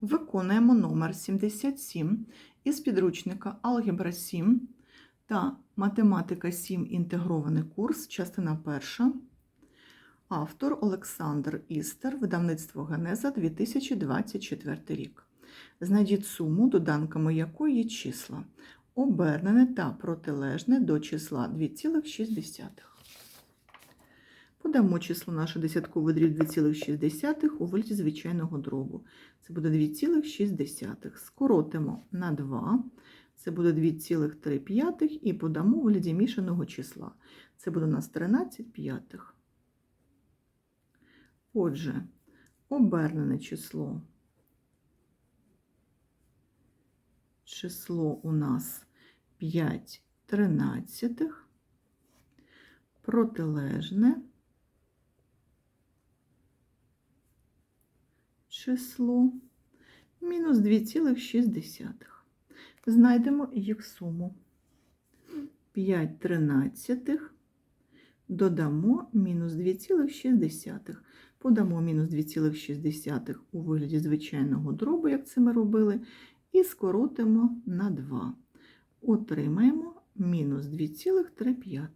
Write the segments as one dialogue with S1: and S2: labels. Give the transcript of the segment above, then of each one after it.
S1: Виконуємо номер 77 із підручника Алгебра 7 та Математика 7. Інтегрований курс, частина перша. Автор Олександр Істер, видавництво Генеза 2024 рік. Знайдіть суму, доданками якої є числа, обернене та протилежне до числа 2,6. Подамо число наше десятковий дріб 2,6 у вигляді звичайного дробу. Це буде 2,6. Скоротимо на 2. Це буде 2,3 і подамо у вигляді мішаного числа. Це буде у нас 13 п'ятих. Отже, обернене число. Число у нас 5 тринадцятих. Протилежне число мінус 2,6. Знайдемо їх суму. 5 тринадцятих додамо мінус 2,6. Подамо мінус 2,6 у вигляді звичайного дробу, як це ми робили, і скоротимо на 2. Отримаємо мінус 2,3.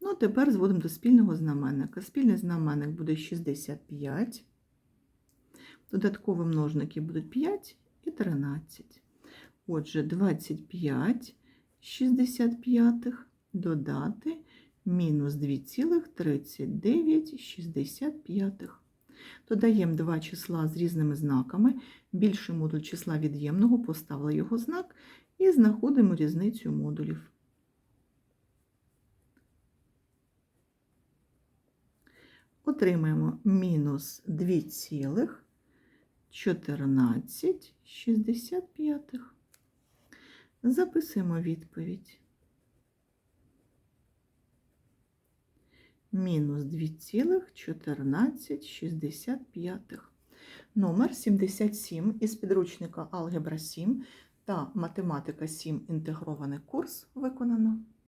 S1: Ну, тепер зводимо до спільного знаменника. Спільний знаменник буде 65. Додаткові множники будуть 5 і 13. Отже, 25 65 додати мінус 2,3965. Додаємо два числа з різними знаками. Більший модуль числа від'ємного поставили його знак і знаходимо різницю модулів. Отримаємо мінус 2,1465. Записуємо відповідь. Мінус 2,1465. Номер 77 із підручника Алгебра 7 та Математика 7. Інтегрований курс виконано.